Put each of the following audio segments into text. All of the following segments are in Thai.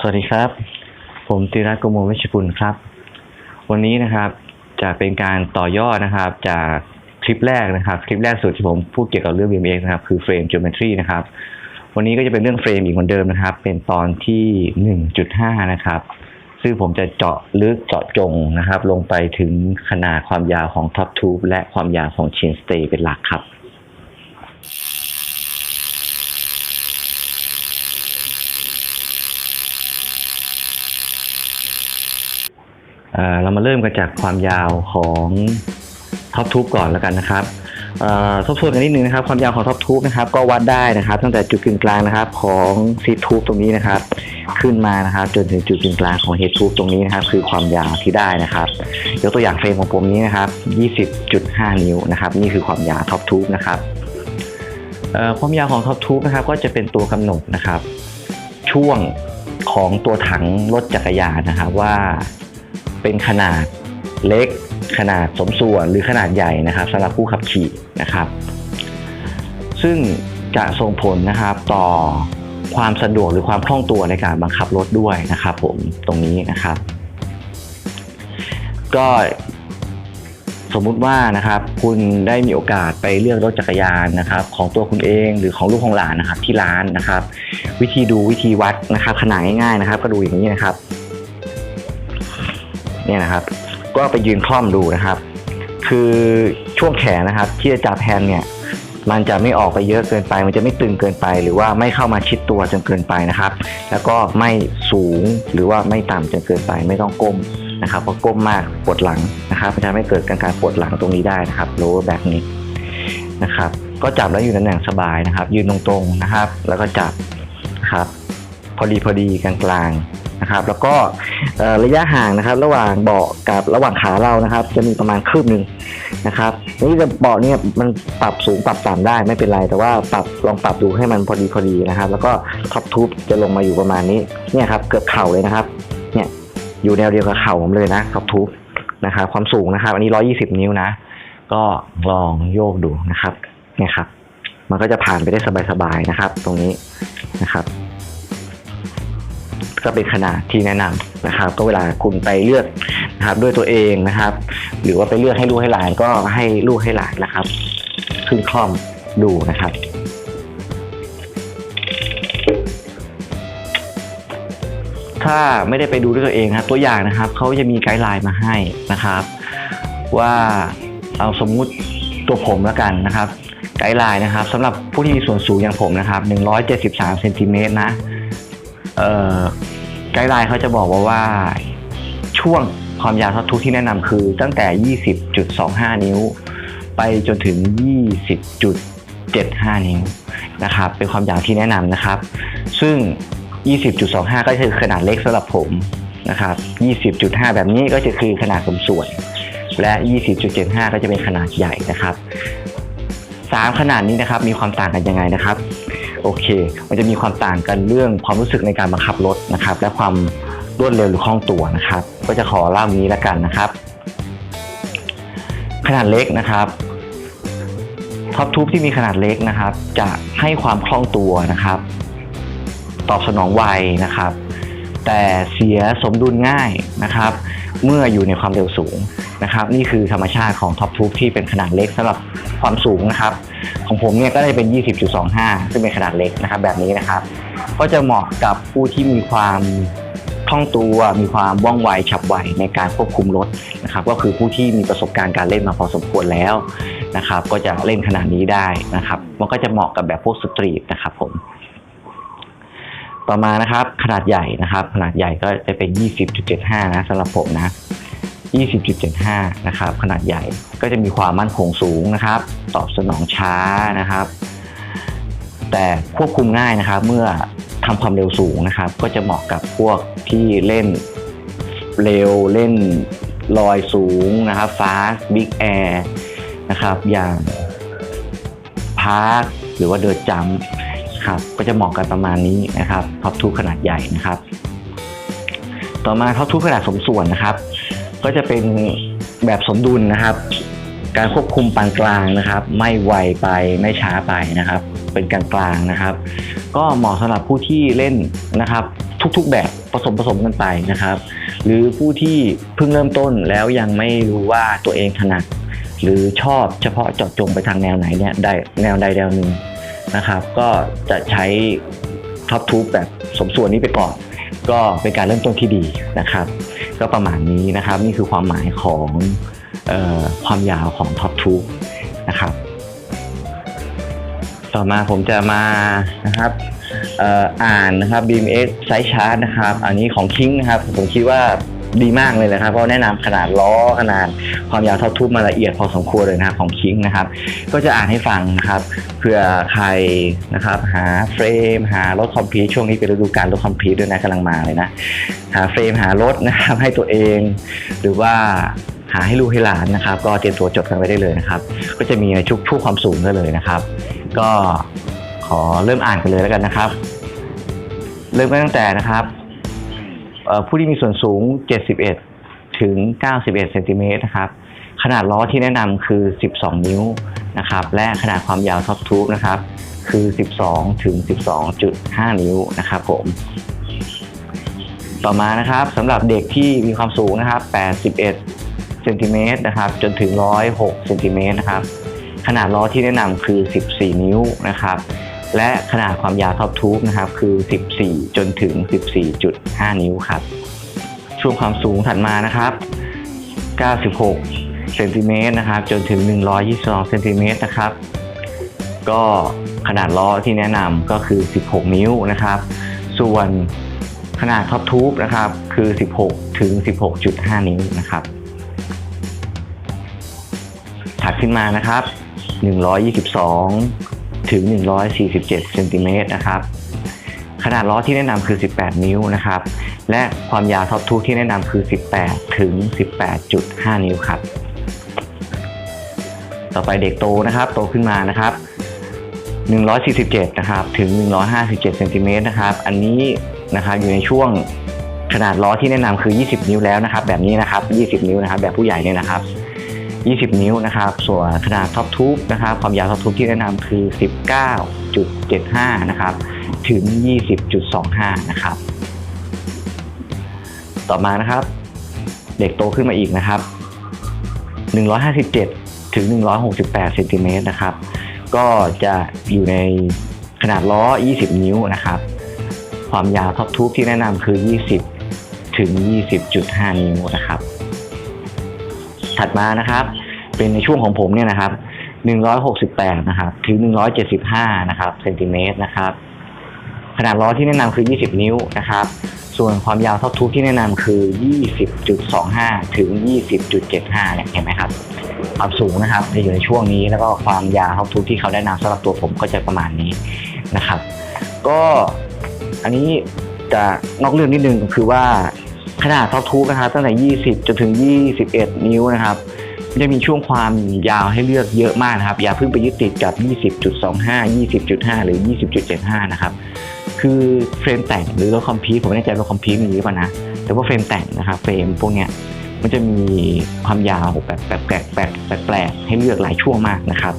สวัสดีครับ ผมติรัตน์กมลวิชกุลครับ วันนี้นะครับจะเป็นการต่อยอดนะครับ จากคลิปแรกนะครับ คลิปแรกสุดที่ผมพูดเกี่ยวกับเรื่อง BMX นะครับ คือเฟรม geometry นะครับ วันนี้ก็จะเป็นเรื่องเฟรมอีกเหมือนเดิมนะครับ เป็นตอนที่ 1.5 นะครับ ซึ่งผมจะเจาะลึกเจาะจงนะครับ ลงไปถึงขนาดความยาวของ top tube และความยาวของ chain stay เป็นหลักครับ เรามาเริ่มกันจากความยาวของท็อปทูบก่อนแล้วกันนะครับเอ่อทบทวนกันนิดนึงนะครับ ความยาวของท็อปทูบนะครับ ก็วัดได้นะครับ ตั้งแต่จุดกึ่งกลางนะครับ ของซีทูบตรงนี้นะครับ ขึ้นมานะครับ จนถึงจุดกึ่งกลางของเฮดทูบตรงนี้นะครับ คือความยาวที่ได้นะครับ ยกตัวอย่างเฟรมของผมนี้นะครับ 20.5 นิ้วนะครับ นี่คือความยาวท็อปทูบนะครับความยาวของท็อปทูบนะครับ ก็จะเป็นตัวกำหนดนะครับ ช่วงของตัวถังรถจักรยานนะครับว่า เป็นขนาดเล็ก ขนาดสมส่วนหรือขนาดใหญ่นะครับสำหรับผู้ขับขี่นะครับ ซึ่งจะส่งผลนะครับต่อความสะดวกหรือความคล่องตัวในการบังคับรถด้วยนะครับ ผมตรงนี้นะครับ ก็สมมุติว่านะครับ คุณได้มีโอกาสไปเลือกรถจักรยานนะครับ ของตัวคุณเองหรือของลูกของหลานนะครับ ที่ร้านนะครับ วิธีดูวิธีวัดนะครับ ขนาดง่ายๆนะครับ ก็ดูอย่างนี้นะครับ เนี่ยนะครับ ก็ไปยืนคล่อมดูนะครับ คือช่วงแขนนะครับ ที่จะจับแฮนด์เนี่ยมันจะไม่ออกไปเยอะเกินไป มันจะไม่ตึงเกินไป หรือว่าไม่เข้ามาชิดตัวจนเกินไปนะครับ แล้วก็ไม่สูงหรือว่าไม่ต่ำจนเกินไป ไม่ต้องก้มนะครับ เพราะก้มมากปวดหลังนะครับมันจะทำให้เกิดการปวดหลังตรงนี้ได้นะครับ lower back นี้นะครับ ก็จับแล้วอยู่ในตำแหน่งสบายนะครับ ยืนตรงๆนะครับ แล้วก็จับนะครับ พอดีพอดีกลางๆ นะครับ แล้วก็ระยะห่างนะครับ ระหว่างเบาะกับระหว่างขาเรานะครับ จะมีประมาณคืบหนึ่งนะครับนี่จะเบาะเนี่ยมันปรับสูงปรับต่ำได้ไม่เป็นไร แต่ว่าปรับลองปรับดูให้มันพอดีพอดีนะครับ แล้วก็ท็อปทูบจะลงมาอยู่ประมาณนี้เนี่ยครับเกือบเข่าเลยนะครับ เนี่ยอยู่แนวเดียวกับเข่าผมเลยนะท็อปทูบนะครับความสูงนะครับ อันนี้ 120 นิ้วนะ ก็ลองโยกดูนะครับเนี่ยครับ มันก็จะผ่านไปได้สบายๆนะครับ ตรงนี้นะครับ ก็เป็นขนาดที่แนะนำนะครับ ก็เวลาคุณไปเลือกนะครับด้วยตัวเองนะครับ หรือว่าไปเลือกให้ลูกให้หลานก็ให้ลูกให้หลานนะครับ ขึ้นคล่อมดูนะครับถ้าไม่ได้ไปดูด้วยตัวเองนะครับตัวอย่างนะครับเขาจะมีไกด์ไลน์มาให้นะครับ ว่าเอาสมมุติตัวผมแล้วกันนะครับ ไกด์ไลน์นะครับสำหรับผู้ที่มีส่วนสูงอย่างผมนะครับ173เซนติเมตรนะเอ่อ ไกด์ไลน์เขาจะบอกว่าว่าช่วงความยาวท็อปทูที่แนะนำคือตั้งแต่ 20.25 นิ้ว ไปจนถึง 20.75 นิ้วนะครับ เป็นความยาวที่แนะนำนะครับ ซึ่ง 20.25 ก็คือขนาดเล็กสำหรับผมนะครับ 20.5 แบบนี้ก็จะคือขนาดสมส่วน และ 20.75 ก็จะเป็นขนาดใหญ่นะครับสามขนาดนี้นะครับมีความต่างกันยังไงนะครับ โอเค มันจะมีความต่างกันเรื่องความรู้สึกในการบังคับรถนะครับ และความรวดเร็วหรือคล่องตัวนะครับ ก็จะขอเล่านี้แล้วกันนะครับ ขนาดเล็กนะครับท็อปทูบที่มีขนาดเล็กนะครับ จะให้ความคล่องตัวนะครับ ตอบสนองไวนะครับ แต่เสียสมดุลง่ายนะครับ เมื่ออยู่ในความเร็วสูงนะครับนี่คือธรรมชาติของท็อปทูบที่เป็นขนาดเล็กสำหรับความสูงนะครับ ของผมเนี่ยก็ได้เป็น 20.25 ซึ่งเป็นขนาดเล็กนะครับแบบนี้นะครับ ก็จะเหมาะกับผู้ที่มีความคล่องตัวมีความว่องไวฉับไวในการควบคุมรถนะครับ ก็คือผู้ที่มีประสบการณ์การเล่นมาพอสมควรแล้วนะครับ ก็จะเล่นขนาดนี้ได้นะครับ มันก็จะเหมาะกับแบบพวกสตรีทนะครับผม ต่อมานะครับ ขนาดใหญ่นะครับ ขนาดใหญ่ก็จะเป็น 20.75 นะสำหรับผมนะ 20.75 นะครับ ขนาดใหญ่ก็จะมีความมั่นคงสูงนะครับ ตอบสนองช้านะครับ แต่ควบคุมง่ายนะครับ เมื่อทำความเร็วสูงนะครับ ก็จะเหมาะกับพวกที่เล่นเร็วเล่นลอยสูงนะครับ fast big air นะครับ อย่างพาร์คหรือว่าเดินจั ครับก็จะเหมาะกันประมาณนี้นะครับท็อปทูขนาดใหญ่นะครับ ต่อมาท็อปทูขนาดสมส่วนนะครับ ก็จะเป็นแบบสมดุลนะครับ การควบคุมปานกลางนะครับ ไม่ไวไปไม่ช้าไปนะครับ เป็นกลางกลางๆนะครับ ก็เหมาะสำหรับผู้ที่เล่นนะครับ ทุกๆแบบผสมผสมกันไปนะครับ หรือผู้ที่เพิ่งเริ่มต้นแล้วยังไม่รู้ว่าตัวเองถนัดหรือชอบเฉพาะเจาะจงไปทางแนวไหนเนี่ยได้แนวใดแนวหนึ่ง นะครับ ก็จะใช้ท็อปทูบแบบสมส่วนนี้ไปก่อน ก็เป็นการเริ่มต้นที่ดีนะครับ ก็ประมาณนี้นะครับนี่คือความหมายของออความยาวของท็อปทูบนะครับ ต่อมาผมจะมานะครับอ่ออ่านนะครับ BMX Size Chart นะครับ อันนี้ของคิงนะครับ ผมคิดว่า ดีมากเลยนะครับเพราะแนะนำขนาดล้อขนาดความยาวเท่าทุบมาละเอียดพอสมควรเลยนะครับของคิงนะครับก็จะอ่านให้ฟังนะครับเผื่อใครนะครับหาเฟรม หารถคอมพิวช่วงนี้เป็นฤดูกาลรถคอมพิวด้วยนะกำลังมาเลยนะหาเฟรมหารถนะครับให้ตัวเอง หรือว่าหาให้ลูกให้หลานนะครับ ก็เตรียมตัวจดกันไว้ได้เลยนะครับ ก็จะมีในทุกทุกความสูงได้เลยนะครับ ก็ขอเริ่มอ่านกันเลยแล้วกันนะครับ เริ่มกันตั้งแต่นะครับ ผู้ที่มีส่วนสูง 71 ถึง 91 เซนติเมตรนะครับ ขนาดล้อที่แนะนำคือ 12 นิ้วนะครับ และขนาดความยาวท็อปทูบนะครับคือ 12 ถึง 12.5 นิ้วนะครับผม ต่อมานะครับสำหรับเด็กที่มีความสูงนะครับ 81 เซนติเมตรนะครับ จนถึง 106 เซนติเมตรนะครับ ขนาดล้อที่แนะนำคือ 14 นิ้วนะครับ และขนาดความยาวท็อปทูบนะครับคือ 14 จนถึง 14.5 นิ้วครับ ช่วงความสูงถัดมานะครับ 96 เซนติเมตรนะครับ จนถึง 122 เซนติเมตรนะครับ ก็ขนาดล้อที่แนะนำก็คือ 16 นิ้วนะครับ ส่วนขนาดท็อปทูบนะครับคือ 16 ถึง 16.5 นิ้วนะครับ ถัดขึ้นมานะครับ 122 ถึง 147เซนติเมตรนะครับ ขนาดล้อที่แนะนำคือ 18 นิ้วนะครับ และความยาวท็อปทูที่แนะนำคือ 18 ถึง 18.5 นิ้วครับ ต่อไปเด็กโตนะครับ โตขึ้นมานะครับ 147 นะครับ ถึง 157เซนติเมตรนะครับ อันนี้นะครับอยู่ในช่วงขนาดล้อที่แนะนำคือ 20 นิ้วแล้วนะครับ แบบนี้นะครับ 20 นิ้วนะครับ แบบผู้ใหญ่เนี่ยนะครับ 20 นิ้วนะครับ ส่วนขนาดท็อปทูบนะครับ ความยาวท็อปทูบที่แนะนำคือ 19.75 นะครับ ถึง 20.25 นะครับ ต่อมานะครับ เด็กโตขึ้นมาอีกนะครับ 157 ถึง 168เซนติเมตรนะครับ ก็จะอยู่ในขนาดล้อ 20 นิ้วนะครับ ความยาวท็อปทูบที่แนะนำคือ 20 ถึง 20.5 นิ้วนะครับ ถัดมานะครับ เป็นในช่วงของผมเนี่ยนะครับ168นะครับ ถึง175นะครับเซนติเมตรนะครับ ขนาดล้อที่แนะนำคือ 20 นิ้วนะครับ ส่วนความยาวท็อปทูบที่แนะนำคือ 20.25 ถึง 20.75เนี่ยเห็นไหมครับความสูงนะครับจะอยู่ในช่วงนี้แล้วก็ความยาวท็อปทูบที่เขาแนะนำสำหรับตัวผมก็จะประมาณนี้นะครับ ก็อันนี้จะนอกเรื่องนิดนึงก็คือว่า ขนาดท็อปทูบนะครับตั้งแต่ 20 จนถึง 21 นิ้วนะครับจะมีช่วงความยาวให้เลือกเยอะมากนะครับ อย่าเพิ่งไปยึดติดกับ 20.25 20.5 หรือ 20.75 นะครับ คือเฟรมแต่งหรือรถคอมพิวผมไม่แน่ใจรถคอมพิวมีหรือเปล่านะ แต่ว่าเฟรมแต่งนะครับเฟรมพวกเนี้ยมันจะมีความยาวแบบแปลกแปลกแปลกแปลกให้เลือกหลายช่วงมากนะครับ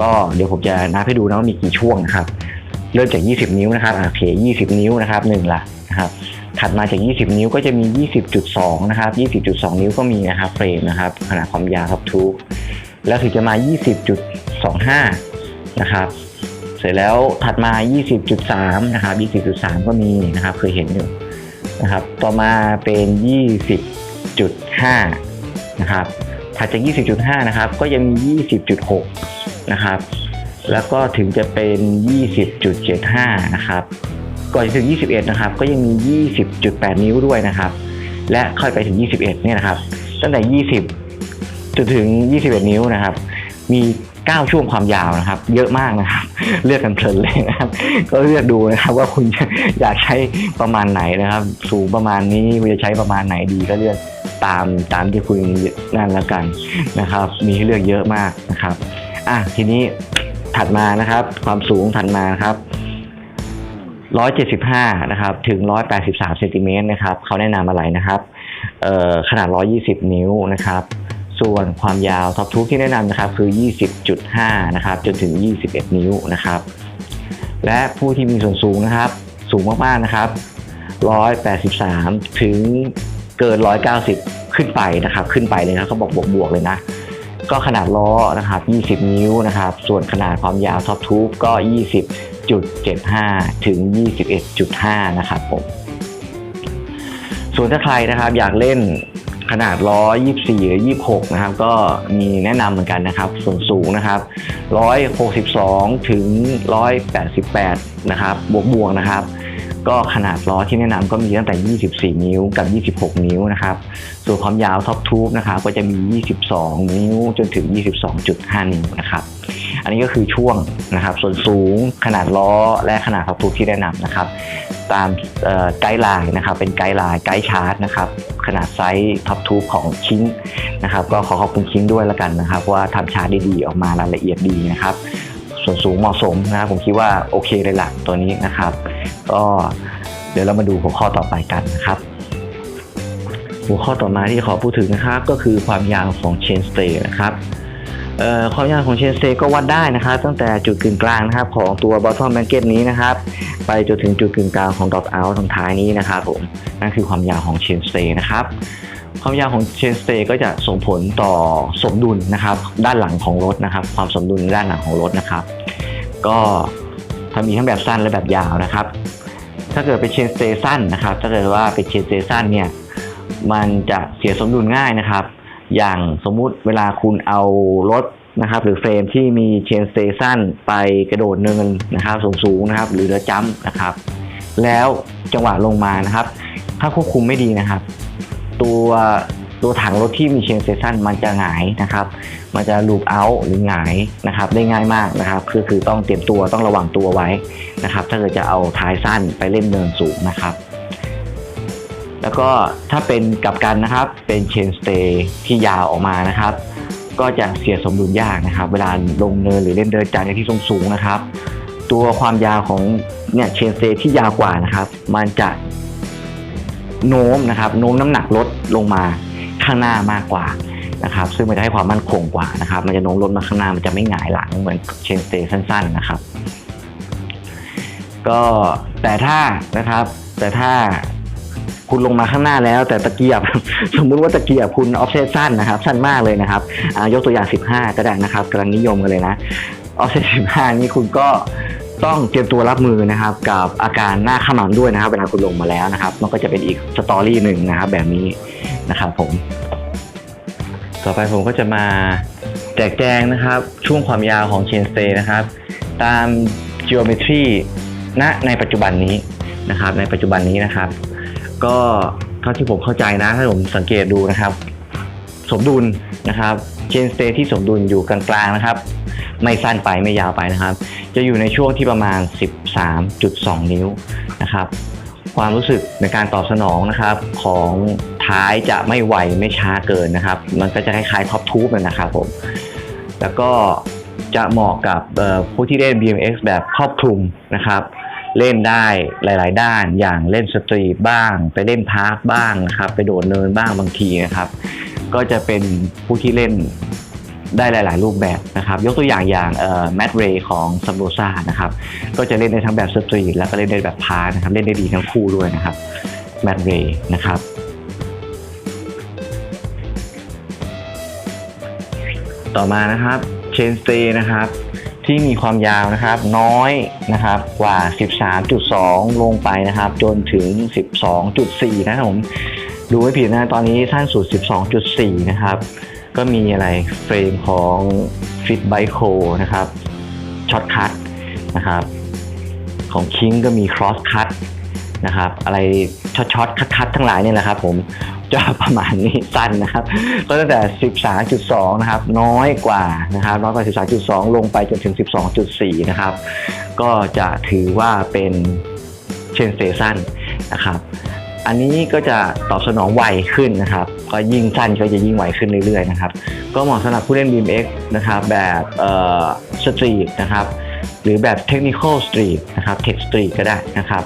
ก็เดี๋ยวผมจะนับให้ดูนะว่ามีกี่ช่วงนะครับ เริ่มจาก 20 นิ้วนะครับโอเค 20 นิ้วนะครับหนึ่งละนะครับ ถัดมาจาก 20 นิ้วก็จะมี 20.2 นะครับ 20.2 นิ้วก็มีนะครับเฟรมนะครับ ขนาดความยาวครับทูบแล้วถึงจะมา 20.25 นะครับ เสร็จแล้วถัดมา 20.3 นะครับ 20.3 ก็มีนะครับเคยเห็นอยู่นะครับ ต่อมาเป็น 20.5 นะครับ ถัดจาก 20.5 นะครับ ก็ยังมี 20.6 นะครับ แล้วก็ถึงจะเป็น 20.75 นะครับ ก่อนถึง 21 นะครับ ก็ยังมี 20.8 นิ้วด้วยนะครับ และค่อยไปถึง 21 เนี่ยนะครับ ตั้งแต่ 20 จนถึง 21 นิ้วนะครับ มี 9 ช่วงความยาวนะครับ เยอะมากนะครับ เลือกกันเพลินเลยนะครับ ก็เลือกดูนะครับว่าคุณอยากใช้ประมาณไหนนะครับ สูงประมาณนี้คุณจะใช้ประมาณไหนดีก็เลือกตามตามที่คุณนั่นแล้วกันนะครับ มีให้เลือกเยอะมากนะครับ อะทีนี้ถัดมานะครับ ความสูงถัดมานะครับ 175นะครับถึง 183เซนติเมตรนะครับเขาแนะนำอะไรนะครับเอ่อขนาด 120 นิ้วนะครับส่วนความยาวท็อปทูบที่แนะนำนะครับคือ 20.5นะครับจนถึง 21 นิ้วนะครับ และผู้ที่มีส่วนสูงนะครับ สูงมากๆนะครับ 183 ถึงเกิน 190 ขึ้นไปนะครับ ขึ้นไปเลยนะเขาบอกบวกๆเลยนะก็ขนาดล้อนะครับ 20 นิ้วนะครับ ส่วนขนาดความยาวท็อปทูบก็ 20.75 ถึง 21.5 นะครับผม ส่วนถ้าใครนะครับอยากเล่นขนาดล้อ24หรือ26นะครับก็มีแนะนำเหมือนกันนะครับ ส่วนสูงนะครับ162ถึง188นะครับบวกบวกนะครับ ก็ขนาดล้อที่แนะนำก็มีตั้งแต่24นิ้วกับ26นิ้วนะครับ ส่วนความยาวท็อปทูบนะครับก็จะมี22นิ้วจนถึง22.5นิ้วนะครับ อันนี้ก็คือช่วงนะครับ ส่วนสูงขนาดล้อและขนาดท็อปทูบที่แนะนำนะครับ ตามไกด์ไลน์นะครับ เป็นไกด์ไลน์ไกด์ชาร์ตนะครับ ขนาดไซส์ท็อปทูบของคิงนนะครับ ก็ขอขอบคุณคิงด้วยแล้วกันนะครับ ว่าทำชาร์ตได้ดีออกมารายละเอียดดีนะครับ ส่วนสูงเหมาะสมนะครับผมคิดว่าโอเคเลยหล่ะตัวนี้นะครับ ก็เดี๋ยวเรามาดูหัวข้อต่อไปกันนะครับหัวข้อต่อมาที่ขอพูดถึงนะครับก็คือความยาวของเชนสเตย์นะครับ ความยาวของเชนเตย์ก็วัดได้นะครับ ตั้งแต่จุดกึ่งกลางนะครับ ของตัว bottom blanket นี้นะครับ ไปจนถึงจุดกึ่งกลางของ dot out ตรงท้ายนี้นะครับผมนั่นคือความยาวของเชนเตย์นะครับความยาวของเชนสเตย์ก็จะส่งผลต่อสมดุลนะครับ ด้านหลังของรถนะครับ ความสมดุลด้านหลังของรถนะครับ ก็ถ้ามีทั้งแบบสั้นและแบบยาวนะครับ ถ้าเกิดเป็นเชนสเตย์สั้นนะครับ ถ้าเกิดว่าเป็นเชนสเตย์สั้นเนี่ยมันจะเสียสมดุลง่ายนะครับ อย่างสมมุติเวลาคุณเอารถนะครับหรือเฟรมที่มีเชนสเตชันไปกระโดดเนินนะครับสูงๆนะครับ หรือเรือจัมป์นะครับ แล้วจังหวะลงมานะครับ ถ้าควบคุมไม่ดีนะครับ ตัวตัวถังรถที่มีเชนสเตชันมันจะหงายนะครับ มันจะลูปเอาหรือหงายนะครับ ได้ง่ายมากนะครับคือคือต้องเตรียมตัวต้องระวังตัวไว้นะครับ ถ้าเกิดจะเอาท้ายสั้นไปเล่นเนินสูงนะครับ แล้วก็ถ้าเป็นกลับกันนะครับ เป็นเชนสเตย์ที่ยาวออกมานะครับ ก็จะเสียสมดุลยากนะครับ เวลาลงเนินหรือเล่นเดินจานในที่สูงสูงนะครับ ตัวความยาวของเนี่ยเชนสเตย์ที่ยาวกว่านะครับ มันจะโน้มนะครับ โน้มน้ำหนักลดลงมาข้างหน้ามากกว่านะครับ ซึ่งมันจะให้ความมั่นคงกว่านะครับ มันจะโน้มลดมาข้างหน้ามันจะไม่หงายหลังเหมือนเชนสเตย์สั้น ๆนะครับ ก็แต่ถ้านะครับแต่ถ้า คุณลงมาข้างหน้าแล้ว แต่ตะเกียบ สมมุติว่าตะเกียบคุณออฟเซตสั้นนะครับ สั้นมากเลยนะครับยกตัวอย่าง 15 ก็ได้นะครับกำลังนิยมกันเลยนะออฟเซต15 นี่คุณก็ต้องเตรียมตัวรับมือนะครับกับอาการหน้าขมำด้วยนะครับ เวลาคุณลงมาแล้วนะครับ มันก็จะเป็นอีกสตอรี่หนึ่งนะครับ แบบนี้นะครับผม ต่อไปผมก็จะมาแจกแจงนะครับ ช่วงความยาวของเชนสเตย์นะครับ ตาม geometry ณในปัจจุบันนี้นะครับ ในปัจจุบันนี้นะครับ ก็เท่าที่ผมเข้าใจนะถ้าผมสังเกตดูนะครับ สมดุลนะครับเชนสเตที่สมดุลอยู่กลางๆนะครับ ไม่สั้นไปไม่ยาวไปนะครับ จะอยู่ในช่วงที่ประมาณ 13.2 นิ้วนะครับ ความรู้สึกในการตอบสนองนะครับ ของท้ายจะไม่ไวไม่ช้าเกินนะครับ มันก็จะคล้ายๆท็อปทูบนะครับผมแล้วก็จะเหมาะกับผู้ที่เล่น BMX แบบครอบคลุมนะครับ เล่นได้หลาย ๆ ด้าน อย่างเล่นสตรีทบ้าง ไปเล่นพาร์คบ้างนะครับ ไปโดดเนินบ้างบางทีนะครับ ก็จะเป็นผู้ที่เล่นได้หลาย ๆ รูปแบบนะครับ ยกตัวอย่างอย่างแมทเรย์ของซัมโบซ่านะครับ ก็จะเล่นได้ทั้งแบบสตรีทแล้วก็เล่นได้แบบพาร์นะครับ เล่นได้ดีทั้งคู่ด้วยนะครับแมทเรย์นะครับต่อมานะครับเชนสเตย์นะครับ ที่มีความยาวนะครับน้อยนะครับกว่า 13.2 ลงไปนะครับ จนถึง 12.4 นะครับผมดูไม่ผิดนะตอนนี้สั้นสุด 12.4 นะครับ ก็มีอะไรเฟรมของ Fit by c o นะครับช็อตคัทนะครับของคิงก็มี cross cut นะครับอะไรช็อตช็อตคัดคัดทั้งหลายเนี่ยแหละครับผม จะประมาณนี้สั้นนะครับก็ตั้งแต่ 13.2 นะครับ น้อยกว่านะครับน้อยกว่า 13.2 ลงไปจนถึง 12.4 นะครับ ก็จะถือว่าเป็นเชนสเตชันนะครับ อันนี้ก็จะตอบสนองไวขึ้นนะครับ ก็ยิ่งสั้นก็จะยิ่งไวขึ้นเรื่อยๆนะครับ ก็เหมาะสำหรับผู้เล่น BMX นะครับ แบบเอ่อสตรีทนะครับ หรือแบบเทคนิคอลสตรีทนะครับเทคสตรีทก็ได้นะครับ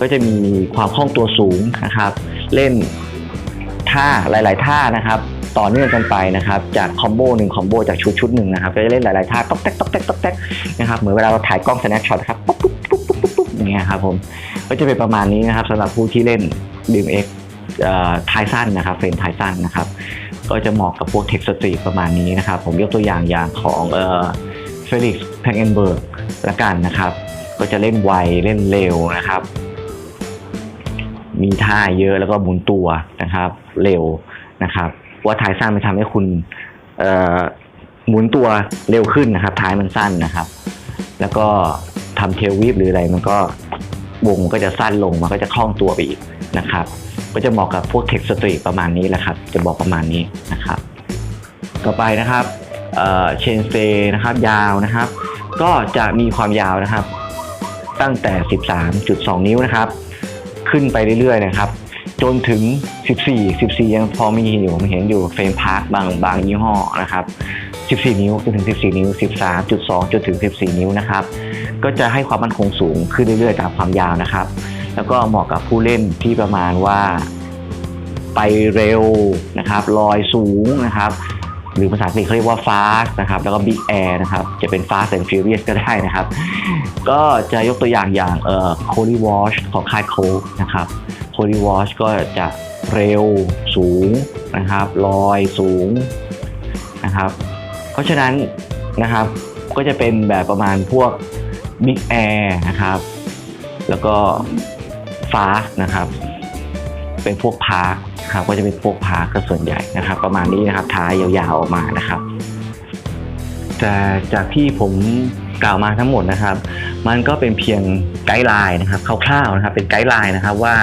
ก็จะมีความคล่องตัวสูงนะครับ เล่น ท่าหลาย ๆ ท่านะครับต่อเนื่องกันไปนะครับจากคอมโบหนึ่งคอมโบจากชุดชุดหนึ่งนะครับก็จะเล่นหลาย ๆ ท่าต๊อกแต๊กต๊อกแต๊กต๊อกแต๊กนะครับเหมือนเวลาเราถ่ายกล้อง snap shot ครับปุ๊บปุ๊บปุ๊บปุ๊บปุ๊บอย่างเงี้ยครับผมก็จะเป็นประมาณนี้นะครับสำหรับผู้ที่เล่น BMX เอ่อท้ายสั้นนะครับเฟรมท้ายสั้นนะครับก็จะเหมาะกับพวกเทคสตรีประมาณนี้นะครับผมยกตัวอย่างอย่างของเอ่อเฟลิกซ์แพงเอนเบิร์กละกันนะครับ ก็จะเล่นไวเล่นเร็วนะครับ มีท่าเยอะแล้วก็หมุนตัวนะครับ เร็วนะครับว่าท้ายสั้นมันทำให้คุณเอ่อหมุนตัวเร็วขึ้นนะครับ ท้ายมันสั้นนะครับ แล้วก็ทำเทลวิปหรืออะไรมันก็วงก็จะสั้นลงมันก็จะคล่องตัวไปอีกนะครับ ก็จะเหมาะกับพวกเทคสตรีประมาณนี้แหละครับ จะบอกประมาณนี้นะครับ ต่อไปนะครับเชนสเต้นะครับยาวนะครับ ก็จะมีความยาวนะครับ ตั้งแต่ 13.2 นิ้วนะครับ ขึ้นไปเรื่อยๆนะครับ จนถึง 14 14 ยังพอมีอยู่ผมเห็นอยู่เฟรมพาร์คบางบางยี่ห้อนะครับ 14 นิ้วจนถึง 14 นิ้ว 13.2 จนถึง 14 นิ้วนะครับ ก็จะให้ความมั่นคงสูงขึ้นเรื่อยๆตามความยาวนะครับ แล้วก็เหมาะกับผู้เล่นที่ประมาณว่า ไปเร็วนะครับลอยสูงนะครับ หรือภาษาอังกฤษเขาเรียกว่า fast นะครับแล้วก็ big air นะครับจะเป็น fast and furious ก็ได้นะครับ ก็จะยกตัวอย่างอย่างเอ่อ c o d y Wash ของค่ายโคกนะครับ c o d y Wash ก็จะเร็วสูงนะครับลอยสูงนะครับ เพราะฉะนั้นนะครับก็จะเป็นแบบประมาณพวก Big Air นะครับ แล้วก็ Fast นะครับ เป็นพวกพาร์ค ครับก็จะเป็นพวกพาร์คก็ส่วนใหญ่นะครับ ประมาณนี้นะครับท้ายยาวๆออกมานะครับแต่จากที่ผมกล่าวมาทั้งหมดนะครับ มันก็เป็นเพียงไกด์ไลน์นะครับคร่าวๆนะครับ เป็นไกด์ไลน์นะครับว่า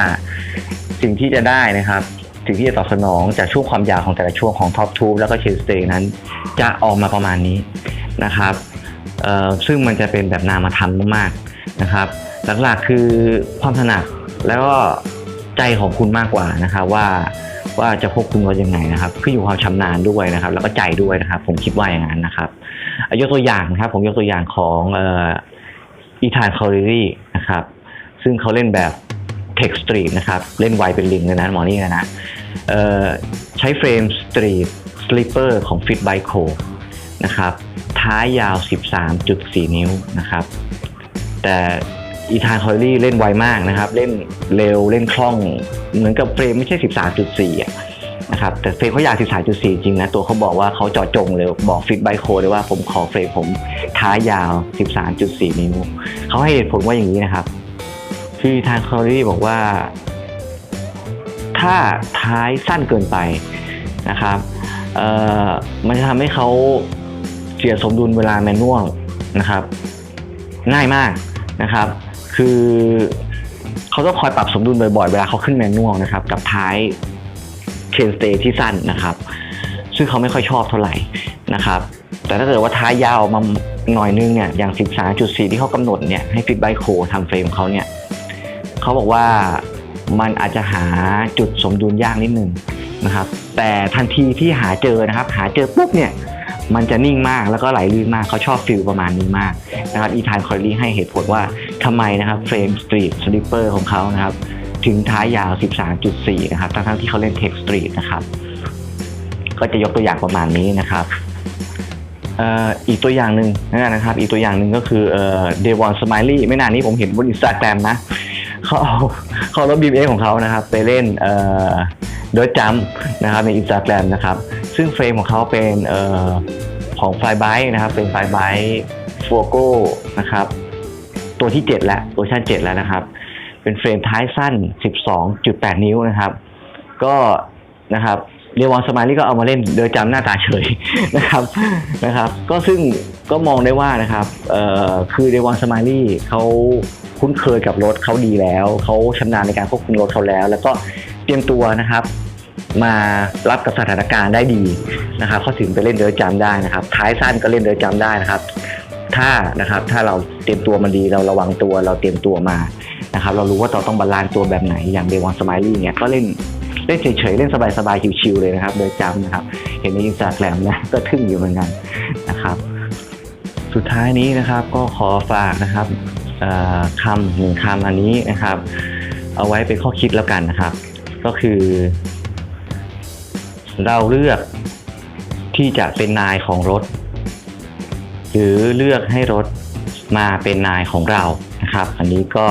สิ่งที่จะได้นะครับสิ่งที่จะตอบสนองจากช่วงความยาวของแต่ละช่วงของท็อปทูบแล้วก็เชนสเตย์นั้น จะออกมาประมาณนี้นะครับซึ่งมันจะเป็นแบบนามธรรมมากๆนะครับ หลักๆคือความถนัดแล้วก็ ใจของคุณมากกว่านะครับว่าว่าจะควบคุมรถยังไงนะครับขึ้นอยู่ความชำนาญด้วยนะครับ แล้วก็ใจด้วยนะครับ ผมคิดว่าอย่างนั้นนะครับยกตัวอย่างนะครับ ผมยกตัวอย่างของเอ่ออีธานคอริรีนะครับ ซึ่งเขาเล่นแบบ Tech Street นะครับ เล่นไวเป็นลิงเลยนะหมอนี่นะนะเอ่อใช้เฟรม Street Slipper ของ Fit by Co นะครับ ท้ายยาว 13.4 นิ้วนะครับ แต่ อีธานคอรี่เล่นไวมากนะครับ เล่นเร็วเล่นคล่อง เหมือนกับเฟรมไม่ใช่ 13.4อะนะครับแต่เฟรมเขาอยาก 13.4 จริงนะ ตัวเขาบอกว่าเขาเจาะจงเลยบอกฟิตไบโคเลยว่าผมขอเฟรมผมท้ายยาว 13.4 นิ้วเขาให้เหตุผลว่าอย่างนี้นะครับคือทางคอรี่บอกว่า ถ้าท้ายสั้นเกินไปนะครับเอ่อมันจะทำให้เขาเสียสมดุลเวลาแมนนวลนะครับ ง่ายมากนะครับ คือเขาต้องคอยปรับสมดุลบ่อยๆ เวลาเขาขึ้นแมนนวลนะครับ กับท้ายเชนสเตย์ที่สั้นนะครับ ซึ่งเขาไม่ค่อยชอบเท่าไหร่นะครับ แต่ถ้าเกิดว่าท้ายยาวมาหน่อยนึงเนี่ยอย่าง 13.4 ที่เขากำหนดเนี่ยให้ฟิตไบโคทำเฟรมเขาเนี่ยเขาบอกว่ามันอาจจะหาจุดสมดุลยากนิดนึงนะครับ แต่ทันทีที่หาเจอนะครับ หาเจอปุ๊บเนี่ย มันจะนิ่งมากแล้วก็ไหลลื่นมากเขาชอบฟิลประมาณนี้มากนะครับอีธานคอรี่ให้เหตุผลว่าทำไมนะครับเฟรมสตรีทสลิปเปอร์ของเขานะครับถึงท้ายยาว 13.4 นะครับทั้งๆที่เขาเล่นเทคสตรีทนะครับก็จะยกตัวอย่างประมาณนี้นะครับอีกตัวอย่างหนึ่งนะครับ อีกตัวอย่างหนึ่งก็คือเดวอนสไมลี่ไม่นานนี้ผมเห็นบนอินสตาแกรมนะเขาเอาเขาเอารถบีเอของเขานะครับ ไปเล่นเอ่อเดอจัมนะครับในอินสตาแกรมนะครับ ซึ่งเฟรมของเขาเป็นเอ่อของไฟไบนะครับ เป็นไฟไบฟัวโก้นะครับ ตัวที่ 7 แล้วเวอร์ชัน7 แล้วนะครับ เป็นเฟรมท้ายสั้น 12.8 นิ้วนะครับ ก็นะครับเรียวอนสมายลี่ก็เอามาเล่นโดยจำหน้าตาเฉยนะครับนะครับ ก็ซึ่งก็มองได้ว่านะครับเอ่อคือเดวอนสมายลี่เขาคุ้นเคยกับรถเขาดีแล้ว เขาชำนาญในการควบคุมรถเขาแล้ว แล้วก็เตรียมตัวนะครับ มารับกับสถานการณ์ได้ดีนะครับเขาถึงไปเล่นเดินจำได้นะครับ ท้ายสั้นก็เล่นเดินจำได้นะครับ ถ้านะครับถ้าเราเตรียมตัวมันดีเราระวังตัวเราเตรียมตัวมานะครับ เรารู้ว่าเราต้องบาลานซ์ตัวแบบไหนอย่างเดวอนสไมลี่เนี่ยก็เล่นเล่นเฉยๆเล่นสบายๆชิวๆเลยนะครับเดินจำนะครับ เห็นในอินสตาแกรมนะก็ทึ่งอยู่เหมือนกันนะครับสุดท้ายนี้นะครับก็ขอฝากนะครับคำหนึ่งคำอันนี้นะครับ เอาไว้เป็นข้อคิดแล้วกันนะครับ ก็คือ เราเลือกที่จะเป็นนายของรถ หรือเลือกให้รถมาเป็นนายของเรานะครับนะครับอันนี้ก็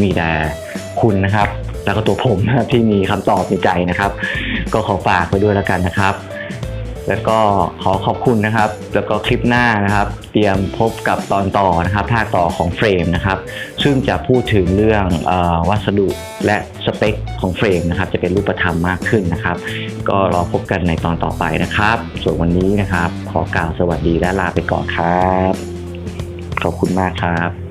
มีแต่คุณนะครับ แล้วก็ตัวผมนะครับที่มีคำตอบในใจนะครับ ก็ขอฝากไปด้วยแล้วกันนะครับ แล้วก็ขอขอบคุณนะครับ แล้วก็คลิปหน้านะครับ เตรียมพบกับตอนต่อนะครับภาคต่อของเฟรมนะครับ ซึ่งจะพูดถึงเรื่องอวัสดุและสเปคของเฟรมนะครับ จะเป็นรูปธรรมมากขึ้นนะครับ ก็รอพบกันในตอนต่อไปนะครับ ส่วนวันนี้นะครับ ขอกล่าวสวัสดีและลาไปก่อนครับ ขอบคุณมากครับ